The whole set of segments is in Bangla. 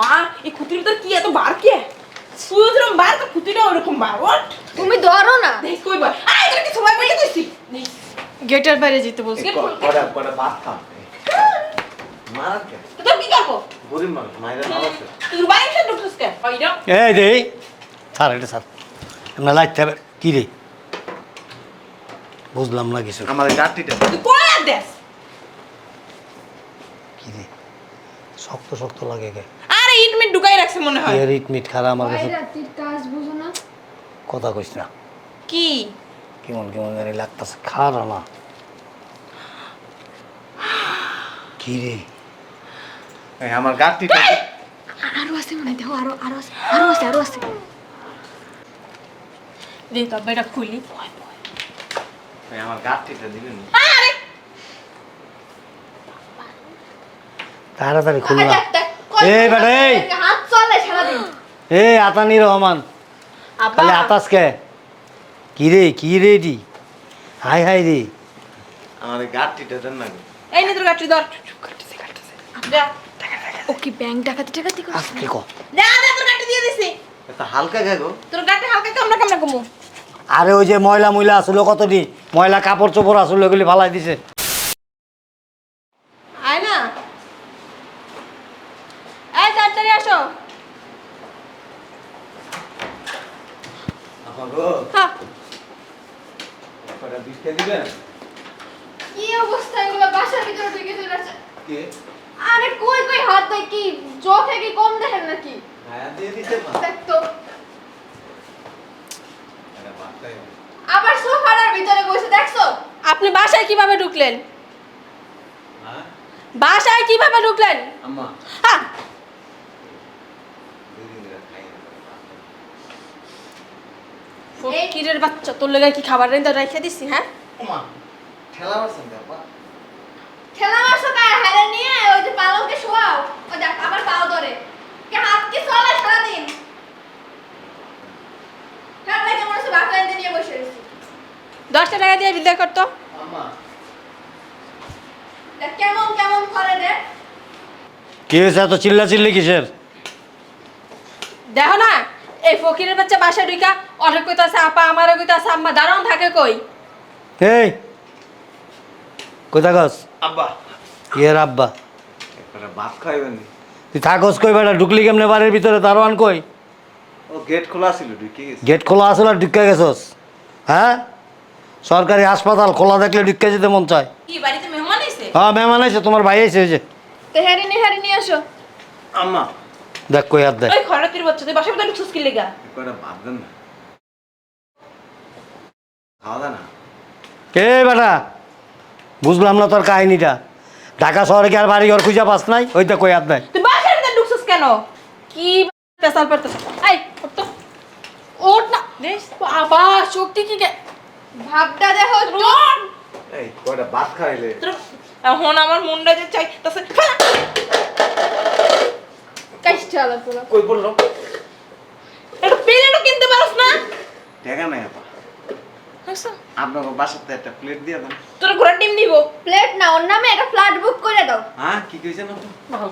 মা এই খুঁটির তোর কি এত বার কে তুই যেরকম বার তো খুঁটিটা ওরকম বার ওট তুমি ধরো না। দেখ কই বার? আয় তোর কি সময় পেয়ে গেছিস গেটের বাইরে যেতে বলছি। কে ভাত কে? তো কি করব গরিব মানুষ মায়েরা তুই বাইরে ঢুকছিস কে? এই স্যার এটা স্যার। আমরা লাইতে হবে কী রে? বুঝলাম না কিছু। আমার গাড়িটা। তুই কোন আর দেশ রে? শক্ত শক্ত লাগে গে আরে ইট মিট ঢুকাই রাখছে মনে হয়। এর ইট মিট খারাপ আমার কাছে রাত্রির কাজ বুঝো না। কথা কইস না। কি? কেমন কেমন জানি লাগতেছে খারা না। কী রে? এই আমার গাড়িটা আরও আছে মনে দেখো আরও আরও আছে আরও আছে আরও আছে। দে তো বেটা খুলি। এই আমার গাড়িটা দিবেন আরে! তাড়াতাড়ি খুলনা দেখ, দেখ, কই- বেটা, এই। হাত চলে সারাদিন। এ আতানি রহমান। খালি আতাস কে কি রে কি রে ডি হাই হাই রে। আমার গাড়িটা দেন না এই নে তোর গাড়ি ধর। যা। ও কি ব্যাংক ডাকাতি আজকে ক। যা যা তোর দিয়ে দিছি। এত হালকা গে গো? তোর হালকা কামনা কামনা কমু আরে ওই যে ময়লা ময়লা আসলো কতটি? ময়লা কাপড় চোপড় আসলো এগুলি ফালাই দিছে আয় না এই তাড়াতাড়ি আসো আপা গো হ্যাঁ কটা বিস্কে দিবেন কি অবস্থা এগুলো বাসার ভিতরে ঢুকে চলে আসছে কে? আরে কই কই হাত দেয় কি? চোখে কি কম দেখেন নাকি? হ্যাঁ দিয়ে দিতে মা। দেখ তো। আবার সোফার ভিতরে বসে দেখছ? আপনি বাসায় কীভাবে ঢুকলেন? হ্যাঁ? বাসায় কীভাবে ঢুকলেন? আম্মা। হ্যাঁ। ফকিরের বাচ্চা তোর লেগে কি খাবার রেন্দা রেখে দিছি হ্যাঁ? ওমা ঠেলা মারছেন তো খেলা মারছো কার হারে নিয়ে ওই যে পালকে শোয়াও? ও দেখ আবার পাও ধরে। কে হাত কি চলে সারাদিন? কার লাগে মনে হচ্ছে বাকলা এনে নিয়ে বসে রয়েছি? দশটা টাকা দিয়ে বিদায় করতো দেখ কেমন কেমন করে রে কি হয়েছে এত চিল্লা চিল্লি কিসের? দেখো না এই ফকিরের বাচ্চা বাসায় ঢুকা অনেক কইতে আছে আপা আমারও কইতে আছে আম্মা দাঁড়ান থাকে কই? এই কোথা গছ আব্বা। ইয়ের আব্বা? ভাত খাইবেন তুই থাকস কই বেটা? ঢুকলি কেমনে বাড়ির ভিতরে? দারোয়ান কই? ও গেট খোলা ছিল ঢুকে গেছে। গেট খোলা আসলে আর ঢুকে গেছস। হ্যাঁ? সরকারি হাসপাতাল খোলা দেখলে ঢুকে যেতে মন চায়। কি বাড়িতে মেহমান এসে হ্যাঁ মেহমান আছে তোমার ভাই ওই যে। তো হেরি নি হেরি নিয়ে আসো। আম্মা। দেখ কই হাত দেয়। ওই খরাতির বাচ্চা তুই বাসায় লেগা? ভাত দেন না। খাওয়া না। কে বেটা বুঝলাম না তোর কাহিনীটা। ঢাকা শহরে কি আর বাড়ি ঘর খুঁজে পাস নাই? ওইটা কই হাত দেয় তুই বাসায় ভিতরে ঢুকছিস কেন? কি পেশাল পড়তেছ? এই ওঠ তো। ওঠ না। দেখ বাবা শক্তি কি ভাবটা দেখো একটু। এই কটা ভাত খাইলে? এখন আমার মুন্ডা যে চাই তাছে কাইস চালা পুরো। কই বলল? একটা প্লেটও কিনতে পারছ না। টাকা নাই আপা আপনাকে বাসাতে একটা প্লেট দিয়ে দেন। তোর ঘোড়া ডিম দিব প্লেট না ওর নামে একটা ফ্ল্যাট বুক করে দাও। হ্যাঁ কি কইছেন আপা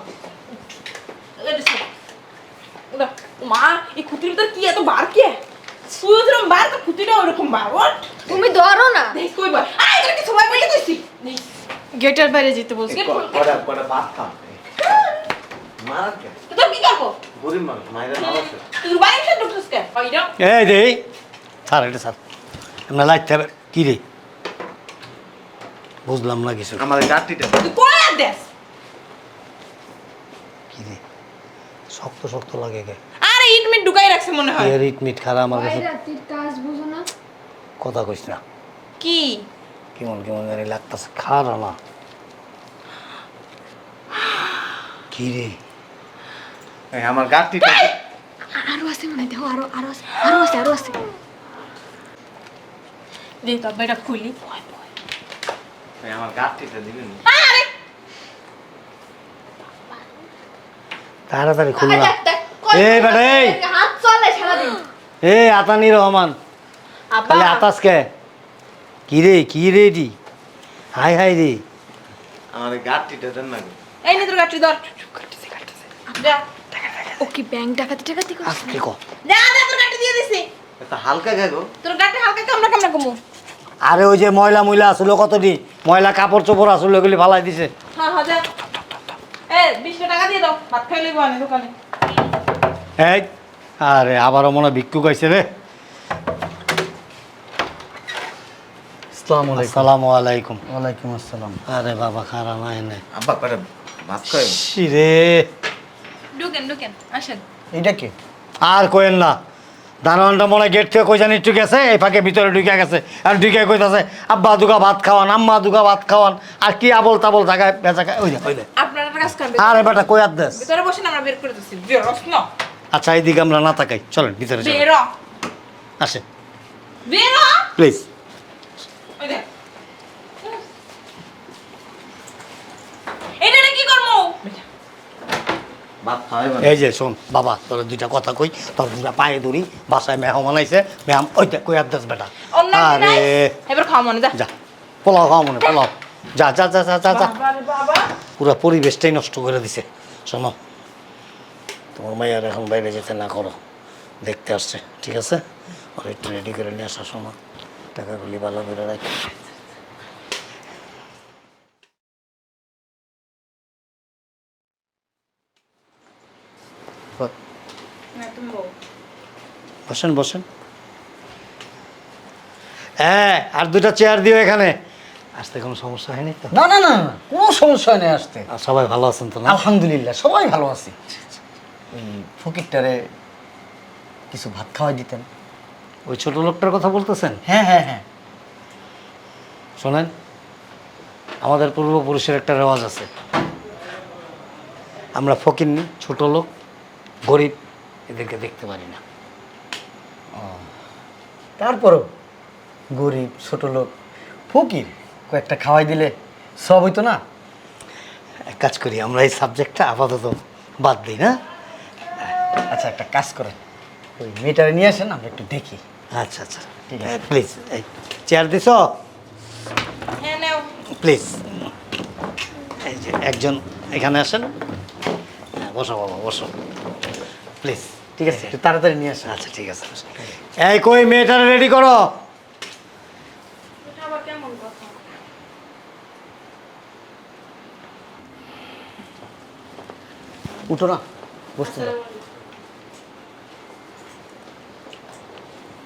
মা এই খুঁটির ভিতর কি এত বার কে? যেরকম বার তো খুঁটিটা ওরকম বার। ওট তুমি ধরো না। দেখ কই বার। আয় কি সময় পেয়ে গেছিস গেটের বাইরে যেতে বলছি। কটা কটা ভাত খাম মারা কে তো কি করব গরিব মানুষ মায়েরা ভালো আছে। তুই বাইরে ঢুকছিস কে এই রে স্যার এটা স্যার আমরা লাইতে কী রে? বুঝলাম না কিছু। আমার গাড়িটা তুই আর কী রে? শক্ত শক্ত লাগে গে আরে ইট মিট ঢুকাই রাখছে মনে হয়। এর ইট মিট খারাপ আমার কাছে। রাত্রির কাজ বুঝো না। কথা কইস না। কি? কেমন কেমন জানি লাগতেছে। খারা না। কি রে? আমার গাড়িটা আরও আছে মনে দেখো আরও আরও আছে আরও আছে আরও আছে। দে তো বেটা খুলি। আমার গাড়িটা দিবেন তাড়াতাড়ি খুলনা। দেখ, দেখ, বেটা, এই। হাত চলে সারাদিন। এ আতানি রহমান। খালি আতাস কে কি রে কি রে ডি হাই হাই রে। আমার গাড়িটা দেন না এই নে তোর গাড়ি ধর। যা। ও কি ব্যাংক ডাকাতি টাকাতি করছে? আস্তে ক দিয়ে হালকা গেগো তোর গাড়ি হালকা কামড়া কামড়া কমু আরে ওই যে ময়লা ময়লা আসলো কতটি ময়লা কাপড় চোপড় আসলো ওগুলি ফালাই দিছে। হ্যাঁ হ্যাঁ যা। এ বিশ টাকা দিয়ে দাও ভাত খাই লইব আনে দোকানে। এই আরে আবারও মনে ভিক্ষুক আইছে রে। আসসালামু আলাইকুম। আসসালামু আলাইকুম। ওয়ালাইকুম আসসালাম। আরে বাবা খারা না এনে। আব্বা করে ভাত খাই রে। ঢুকেন ঢুকেন আসেন। এইটা কি? আর কোয়েন না। দারোয়ানটা মনে হয় গেট থেকে কই জানি একটু গেছে এই ফাঁকে ভিতরে ঢুকে গেছে। আর ঢুকে কইতাছে আব্বা দুগা ভাত খাওয়ান আম্মা দুগা ভাত খাওয়ান। আর কি আবল তাবল জায়গায় বেচা খায় ওই ওই আরে বেটা কই আর দেশ? ভিতরে বসেন আমরা বের করে না। আচ্ছা এইদিকে আমরা না তাকাই চলেন ভিতরে চলেন। বেরো আসেন। বেরো প্লিজ। ওই দেখ। এটা কি করব? এই যে শোন বাবা তোর দুইটা কথা কই তোর দুটা পায়ে ধরি বাসায় মেহমান আইছে মেহম ওই কই আর দেশ বেটা আরে। এবার খাওয়া মনে যা। যা পোলাও খাওয়া মনে পোলাও। যা যা যা যা যা যা। বাবা পুরো পরিবেশটাই নষ্ট করে দিছে। শোনো তোমার মাইয়ার এখন বাইরে যেতে না করো। দেখতে আসছে ঠিক আছে? ওর একটু রেডি করে নিয়ে আসা শোনো। টাকাগুলি ভালো করে রাখি না তুমি বউ বসেন বসেন। হ্যাঁ আর দুটা চেয়ার দিও এখানে। আসতে কোনো সমস্যা হয়নি তো? না না না কোনো সমস্যা নেই আসতে। আর সবাই ভালো আছেন তো না? আলহামদুলিল্লাহ সবাই ভালো আছি। ওই ফকিরটারে কিছু ভাত খাওয়াই দিতেন। ওই ছোট লোকটার কথা বলতেছেন? হ্যাঁ হ্যাঁ হ্যাঁ। শোনেন আমাদের পূর্বপুরুষের একটা রেওয়াজ আছে। আমরা ফকিরনি ছোট লোক গরিব এদেরকে দেখতে পারি না। তারপরও গরিব ছোট লোক ফকির কয়েকটা খাওয়াই দিলে সব হইতো না? এক কাজ করি আমরা এই সাবজেক্টটা আপাতত বাদ দিই না? আচ্ছা একটা কাজ করেন। ওই মেয়েটারে নিয়ে আসেন আমরা একটু দেখি। আচ্ছা আচ্ছা। ঠিক আছে। প্লিজ এই চেয়ার দিছ? হ্যাঁ নাও। প্লিজ এই যে একজন এখানে আসেন। হ্যাঁ বসো বাবা বসো। প্লিজ ঠিক আছে একটু তাড়াতাড়ি নিয়ে আসেন। আচ্ছা ঠিক আছে। এই কই মেয়েটারে রেডি করো। উঠো না বসতে দাও।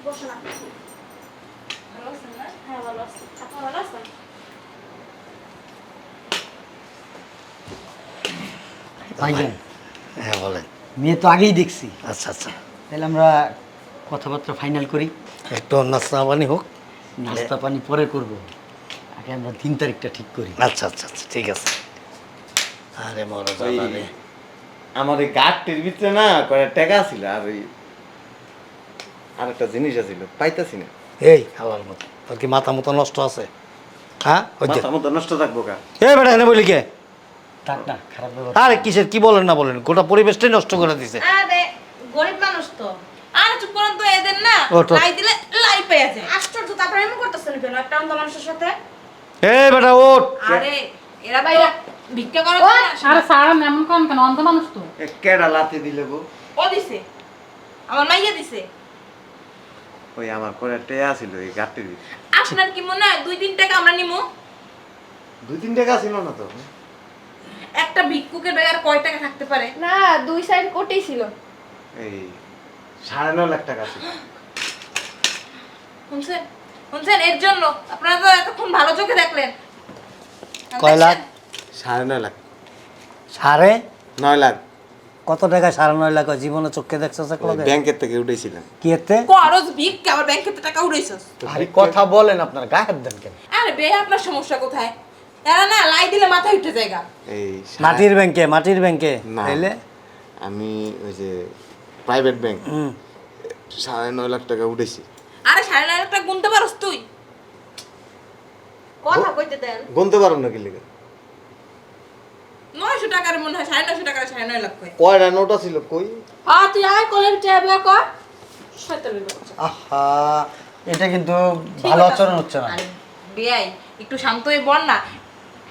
বসো না। ভালো আছেন না? হ্যাঁ ভালো আছি। আপনি ভালো আছেন? ভাইজান হ্যাঁ বলেন। মেয়ে তো আগেই দেখছি। আচ্ছা আচ্ছা। তাহলে আমরা কথাবার্তা ফাইনাল করি। একটু নাস্তা পানি হোক। নাস্তা পানি পরে করব। আগে আমরা তিন তারিখটা ঠিক করি। আচ্ছা আচ্ছা আচ্ছা ঠিক আছে। আরে মরো রে। আমার এই গাঠটির ভিতরে না কয়েক টাকা ছিল আর ওই আর একটা জিনিস আছিল পাইতাছি না। এই খাওয়ার মতো। তোর কি মাথা মতো নষ্ট আছে? হ্যাঁ? মাথা মতো নষ্ট থাকব কা? এ বেটা এনে বলি কে? থাক না খারাপ আরে কিসের কি বলেন না বলেন? গোটা পরিবেশটাই নষ্ট করে দিছে। আরে গরিব মানুষ তো। আর চুপ করেন তো এদের না লাই দিলে লাই পেয়ে যায়। আশ্চর্য তারপরে এমন করতেছেন কেন? একটা অন্ধ মানুষের সাথে? এ বেটা ওঠ। আরে এরা বাইরে ভিক্ষা করে আরে সারা এমন কোন কেন? অন্ধ মানুষ তো। কেডা লাথি দিলে গো? ও দিছে। আমার মাইয়া দিছে। ওই আমার করে টেয়া ছিল এই ভিতরে। আপনার কি মনে হয় দুই তিন টাকা আমরা নিমু? দুই তিন টাকা ছিল না তো? একটা ভিক্ষুকের ব্যাগ আর কয় টাকা থাকতে পারে? না দুই সাইড কোটেই ছিল। এই সাড়ে নয় লাখ টাকা ছিল শুনছেন? শুনছেন? এর জন্য আপনারা তো এতক্ষণ ভালো চোখে দেখলেন। কয় লাখ? সাড়ে নয় লাখ। সাড়ে? নয় লাখ। কত টাকায় সাড়ে নয় লাখ? জীবনে চোখে দেখছ ব্যাংকের থেকে উঠেছিলাম কি এতে? করজ ভিক্ষা আবার ব্যাংক থেকে টাকা উড়াইছস আরে কথা বলেন আপনার গায়ে হাত দেন কেন? আরে বে আপনার সমস্যা কোথায়? এরা না লাই দিলে মাথায় উঠে জায়গা এই মাটির ব্যাংকে মাটির ব্যাংকে না। তাইলে? আমি ওই যে প্রাইভেট ব্যাংক সাড়ে নয় লাখ টাকা উঠেছি। আরে সাড়ে নয় লাখ টাকা গুনতে পারস তুই। কথা কইতে দেন। গুনতে পারো না কি লেগে? নয়শো টাকার মনে হয় সাড়ে নয়শো টাকার সাড়ে নয় লাখ কয়। কয়টা নোটা ছিল কই? হ্যাঁ তুই আয় কলের টেবিল কর। আহা এটা কিন্তু ভালো আচরণ হচ্ছে না। আরে একটু শান্ত হয়ে বল না।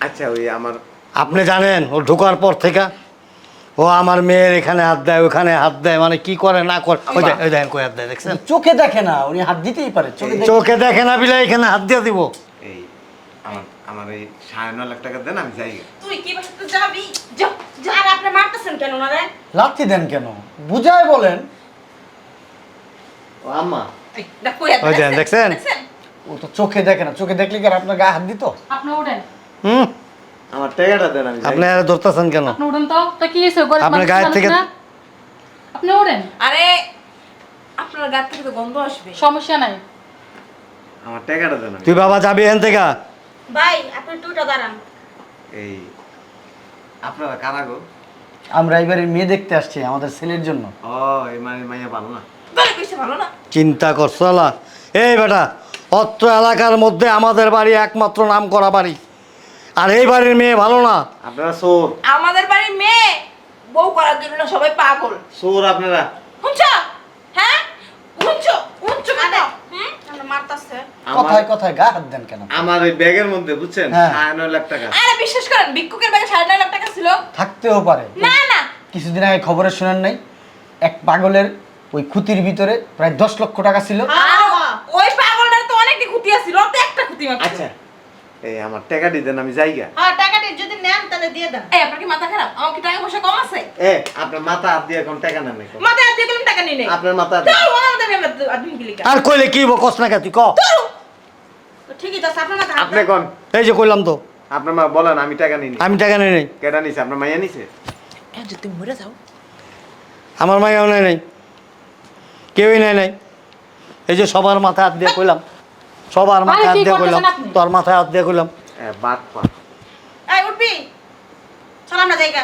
আচ্ছা ওই আমার আপনি জানেন ও ঢোকার পর থেকে ও আমার মেয়ের এখানে হাত দেয় ওখানে হাত দেয় মানে কি করে না করে। ওই দেখ ওই দেখেন কই হাত দেয় দেখছেন? চোখে দেখে না উনি হাত দিতেই পারে চোখে দেখে চোখে দেখে না বিলে এখানে হাত দিয়ে দিব। এই আমার আমার এই সাড়ে নয় লাখ টাকা দেন আমি যাই। তুই কি বাসাতে যাবি? যা যা আর আপনি মারতেছেন কেন না রে লাথি দেন কেন? বুঝায় বলেন। ও আম্মা। ওই দেখেন, দেখছেন? ও তো চোখে দেখে না চোখে দেখলে কি আর আপনার গায়ে হাত দিত? আপনি উঠেন হুম? আমার টাকাটা দেন আমি আপনি আর ধরতেছেন কেন? আপনি উঠেন তো? তো কি হয়েছে? গরিব আপনার গায়ের থেকে- আপনি উঠেন আরে আপনার গাছ থেকে তো গন্ধ আসবে। সমস্যা নাই। আমার টাকাটা দেন আমি তুই বাবা যাবি এখান থেকে? ভাই আপনি টুটা দাঁড়ান। এই আপনারা কারা গো? আমরা এবারে মেয়ে দেখতে আসছি আমাদের ছেলের জন্য। ও এই মানে মাইয়া ভালো না? ভালো না? চিন্তা করছ এই বেটা অত্র এলাকার মধ্যে আমাদের বাড়ি একমাত্র নাম করা বাড়ি। আর এই বাড়ির মেয়ে ভালো না। আপনারা চোর। আমাদের বাড়ির মেয়ে বউ করার জন্য না সবাই পাগল। চোর আপনারা। শুনছো? হ্যাঁ? শুনছো? শুনছ কেন? মারতাছে। কথায় কথায় গায়ে হাত দেন কেন? আমার এই ব্যাগের মধ্যে বুঝছেন? হ্যাঁ। নয় লাখ টাকা। আরে বিশ্বাস করেন ভিক্ষুকের ব্যাগে সাড়ে নয় লাখ টাকা ছিল? থাকতেও পারে। না না। কিছুদিন আগে খবরে শুনেন নাই এক পাগলের ওই খুতির ভিতরে প্রায় দশ লক্ষ টাকা ছিল। ওই পাগলটার তো অনেকটি খুঁতি তো একটা খুঁতি মাত্র। আচ্ছা। এই আমার টাকাটি দেন আমি যাইগা হ্যাঁ টাকাটি যদি নেন তাহলে দিয়ে দেন। এই আপনার কি মাথা খারাপ? আমার কি টাকা পয়সা কম আছে? এ আপনার মাথা হাত দিয়ে এখন টাকা নেন হাত দিয়ে টাকা নেই আপনার মাথা হাত আমাদের আদমি কি লিখা আর কইলে কি হইব কস না কে তুই ক? ঠিকই তো আছে, আপনার মাথা আপনি কোন? এই যে কইলাম তো। আপনার মা বলেন আমি টাকা নিই আমি টাকা নেই নেই। কেটা নিছে? আপনার মাইয়া নিছে? যদি মরে যাও? আমার মাইয়াও নেই নাই। কেউই নেই নাই। এই যে সবার মাথায় হাত দিয়ে কইলাম। সবার মাথায় হাত দিয়ে আপনি? তোর মাথায় হাত দিয়ে কইলাম। এ, বাট পা। এই উঠবি। চলাম না জায়গা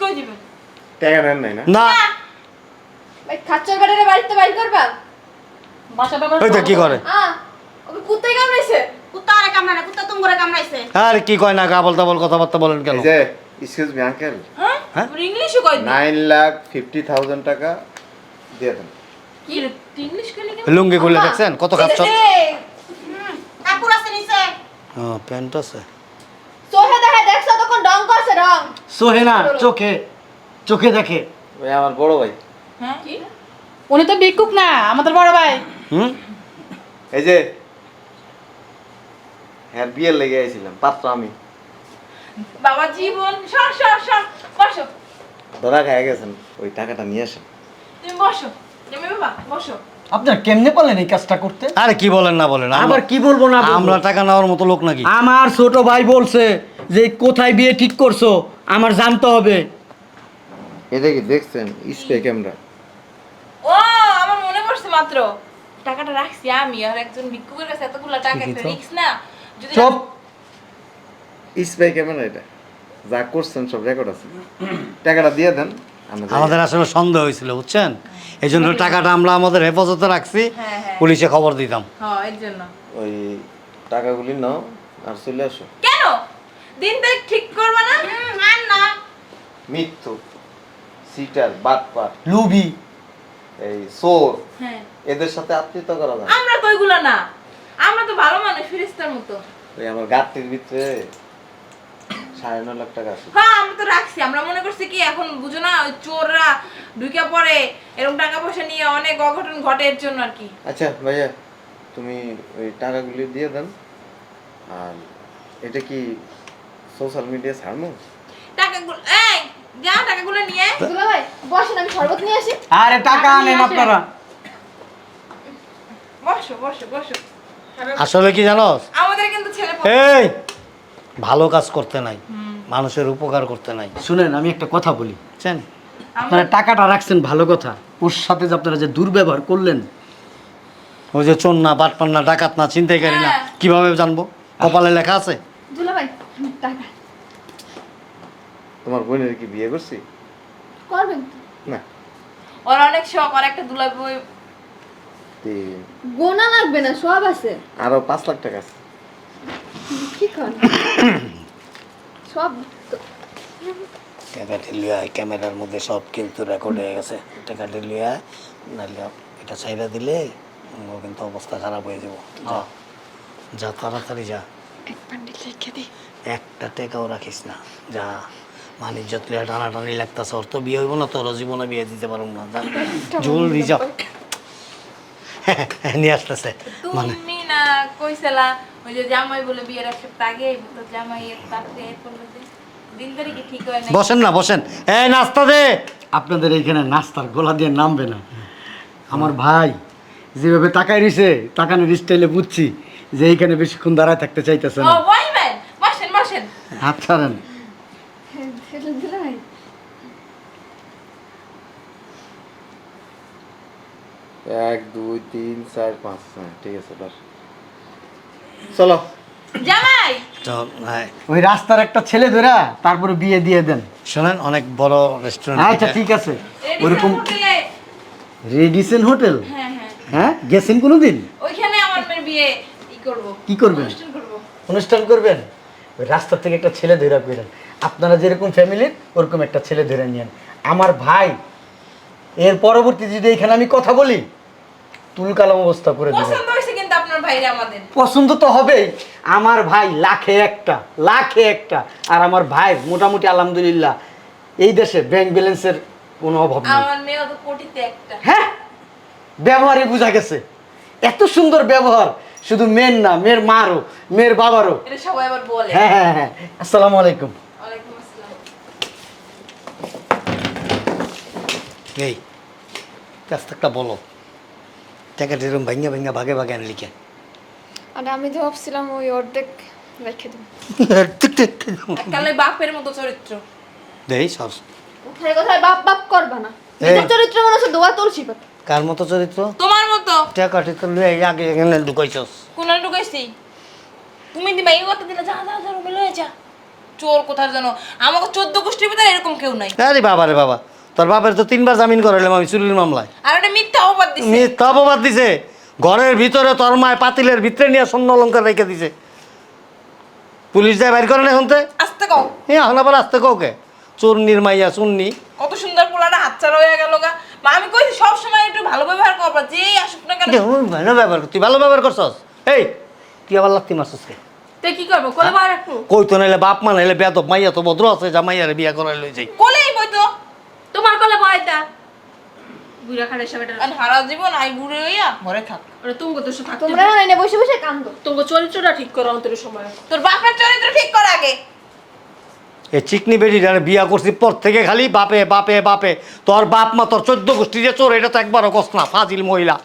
কই দিবেন টাকা নেন নাই না? না। ভাই খাচ্চর বেড়ে বাড়িতে বাড়ি করবা? বাসা ব্যবহার ওই কি করে? হ্যাঁ ওকে কুত্তাই কামড়াইছে? কুত্তা আরে কামড়ায় কুত্তা তুমি করে কামড়াইছে। আর কি কয় না গাবল তাবল কথাবার্তা বলেন কেন? এই যে এক্সকিউজ মি আঙ্কেল হ্যাঁ? হ্যাঁ? ইংলিশও কই দিন নাইন লাখ ফিফটি থাউজেন্ড টাকা দিয়ে দেন। কি ইংলিশ কইলি লুঙ্গি খুলে দেখছেন? কত খাচ্ছ হুম, কাপড় আছে নিচে ও প্যান্ট আছে। চোখে দেখে দেখছ তখন রং করছে রং। সোহে না চোখে। চোখে দেখে। ওই আমার বড় ভাই। হ্যাঁ কি? উনি তো ভিক্ষুক না আমাদের বড় ভাই। হুম? এই যে হ্যাঁ বিয়ের লেগে আইছিলাম পাত্র আমি। বাবা জীবন সর সর সর। বসো। ধরা খাই গেছেন ওই টাকাটা নিয়ে আসেন। তুমি বসো। বাবা বসো। আপনার কেমনে পারলেন এই কাজটা করতে? আরে কি বলেন না বলেন আমরা- আবার কি বলব না বলব? আমরা টাকা নেওয়ার মতো লোক নাকি? আমার ছোট ভাই বলছে যে কোথায় বিয়ে ঠিক করছ? আমার জানতে হবে। এটা কি দেখছেন স্পে ক্যামেরা ও আমার মনে পড়ছে মাত্র। টাকাটা রাখছি আমি আর একজন ভিক্ষুকের কাছে এতগুলো টাকা একটা রিক্স না। যদি চপ। স্পে ক্যামেরা এটা। যা করছেন সব রেকর্ড আছে। টাকাটা দিয়ে দেন। আমাদের আসলে সন্দেহ হয়েছিল বুঝছেন? এই জন্য টাকাটা আমরা আমাদের হেফাজতে রাখছি হ্যাঁ, হ্যাঁ। পুলিশে খবর দিতাম। হ্যাঁ এর জন্য। ওই টাকাগুলি নাও আর চলে আসো। কেন? দিন তারিখ ঠিক করবা না? আর না। মৃত্যু সিটার বাটপাট লুবি। এই সোর হ্যাঁ। এদের সাথে আত্মীয়তা করা যায়। আমরা তো ওইগুলো না। আমরা তো ভালো মানুষ ফিরিস্তার মতো। ওই আমার গাড়ির ভিতরে সাড়ে নয় লাখ টাকা আছে। হ্যাঁ আমরা তো রাখছি। আমরা মনে করছি কি এখন বুঝো না ওই চোররা ঢুকে পড়ে এরকম টাকা পয়সা নিয়ে অনেক অঘটন ঘটে এর জন্য আর কি। আচ্ছা ভাইয়া তুমি ওই টাকাগুলি দিয়ে দেন। আর এটা কি সোশ্যাল মিডিয়া ছাড়বো টাকাগুলো এই যা টাকাগুলো নিয়ে দুলা ভাই বসেন আমি শরবত নিয়ে আসি। আরে টাকা আনেন আপনারা। বসো বসো বসো। আসলে কি জানোস? আমাদের কিন্তু ছেলে এই ভালো কাজ করতে নাই মানুষের উপকার করতে নাই। শুনেন আমি একটা কথা বলি। বুঝছেন আপনারা টাকাটা রাখছেন ভালো কথা। ওর সাথে যে আপনারা যে দুর্ব্যবহার করলেন ওই যে চোর না বাটপান না ডাকাত না চিন্তাইকারী না হ্যাঁ। কীভাবে জানব? কপালে লেখা আছে? তোমার বোনের কি বিয়ে করছি? করবেন না। ওর অনেক শখ আর একটা বই গোনা লাগবে না সব আছে। আরও পাঁচ লাখ টাকা আছে। কর সব টাকাটি লিয়া ক্যামেরার মধ্যে সব কিন্তু রেকর্ড হয়ে গেছে। টাকাটি লিয়া নাহলে এটা চাইরা দিলে ও কিন্তু অবস্থা খারাপ হয়ে যাব। যা। যা তাড়াতাড়ি যা। একটা টাকাও রাখিস না। যা। বাণিজ্য তুলে টানাটানি লাগতেছে ওর তো বিয়ে হইব না তোরও জীবনে বিয়ে দিতে পারব না। যা, জলদি যাও নিয়ে আসতেছে। মানে কইছিলা ওই যে জামাই বলে বিয়ের এক সপ্তাহ আগে আইবো, জামাই এর তারপরে এর দিন- দিন ধরে কি ঠিক হয় না বসেন না বসেন। এই নাস্তা দে। আপনাদের এইখানে নাস্তার গোলা দিয়ে নামবে না। আমার ভাই যেভাবে তাকায় রইছে তাকানোর স্টাইলে বুঝছি যে এইখানে বেশিক্ষণ দাঁড়ায় থাকতে চাইতেছে ও না বসবেন বসেন বসেন। হাত ছাড়েন। এক দুই তিন চার পাঁচ ঠিক আছে চলো। জামাই! তো ওই রাস্তার একটা ছেলে ধরা তারপরে বিয়ে দিয়ে দেন। শোনেন অনেক বড় রেস্টুরেন্ট আচ্ছা ঠিক আছে। ওরকম রেডিসন হোটেল? হ্যাঁ হ্যাঁ। হ্যাঁ? গেছেন কোনোদিন? ওইখানে আমার মেয়ের বিয়ে করব। কি করবেন? অনুষ্ঠান করবেন? ওই রাস্তা থেকে একটা ছেলে ধরে করেন আপনারা যেরকম ফ্যামিলির ওরকম একটা ছেলে ধরে নিয়েন আমার ভাই এর পরবর্তী যদি এখানে আমি কথা বলি তুলকালাম অবস্থা করে দেবেন আপনার ভাইরে আমাদের। পছন্দ তো হবেই। আমার ভাই লাখে একটা লাখে একটা। আর আমার ভাই মোটামুটি আলহামদুলিল্লাহ এই দেশে ব্যাংক ব্যালেন্সের কোনো অভাব নেই। আমার মেয়েও তো কোটিতে একটা। হ্যাঁ? ব্যবহারই বোঝা গেছে। এত সুন্দর ব্যবহার। শুধু মেয়ের না মেয়ের মারও মেয়ের বাবারও। এটা সবাই আবার বলে। হ্যাঁ হ্যাঁ হ্যাঁ। আসসালামু আলাইকুম। ওয়ালাইকুম আসসালাম। এই রাস্তাটা বলো। টাকাটা এরকম ভাঙ্গা ভাঙ্গা ভাগে ভাগে আনলি কেন আর আমি তো ভাবছিলাম ওই অর্ধেক রেখে দেবো। কালে বাপের মতো চরিত্র দেই সব কোথায় কোথায় বাপ বাপ করবা না চরিত্র মনে হচ্ছে দোয়া তুলসী পাতা কার মতো চরিত্র তোমার মতো টাকাটি তো লুয়ে আগে এখানে ঢুকাইছস কোন ঢুকাইছি তুমি দিবা এই কথা দিলে যা যা যা রুমে যা চোর কোথার জানো আমাকে চোদ্দ গোষ্ঠীর ভিতরে এরকম কেউ নাই আরে বাবা রে বাবা তোর বাপের তো তিনবার জামিন করাইলাম আমি চুরির মামলায় আর একটা মিথ্যা অপবাদ দিছে মিথ্যা অপবাদ দিছে ঘরের ভিতরে তোর মায় পাতিলের ভিতরে নিয়ে স্বর্ণ অলঙ্কার রেখে দিছে। পুলিশ যায় বাইর করে না এখনতে আস্তে কও। এ এখন আবার আসতে কাউকে চোর নির্মাইয়া চুন্নি। কত সুন্দর পোলাটা হাতছাড়া হয়ে গেল গা। মা আমি কইছি সব সময় একটু ভালো ব্যবহার করবা যেই আসুক না কেন। ভালো ব্যবহার কর- তুই ভালো ব্যবহার করছস? এই তুই আবার লাগতি মারছস কে? তুই কি করব কোলে বার একটু কই তো নাইলে বাপ মা নাইলে বেয়াদব মাইয়া তো ভদ্র আছে যা মাইয়ারে বিয়া করাই লই যাই। কোলেই বই তো তোমার কোলে বয়টা বুড়া খাড়ে সব আর হারা জীবন আই বুড়ে হইয়া ঘরে থাক। ওরা তুঙ্গ তো থাকতে তোমরা এখন বসে বসে কান্দো। তুঙ্গ চরিত্রটা ঠিক করো অন্তর সময়। তোর বাপের চরিত্র ঠিক কর আগে। এ চিকনি বিয়া করছি পর থেকে খালি বাপে বাপে বাপে। তোর বাপ মা তোর চোদ্দ গোষ্ঠী যে চোর এটা তো একবারও কস না ফাজিল মহিলা।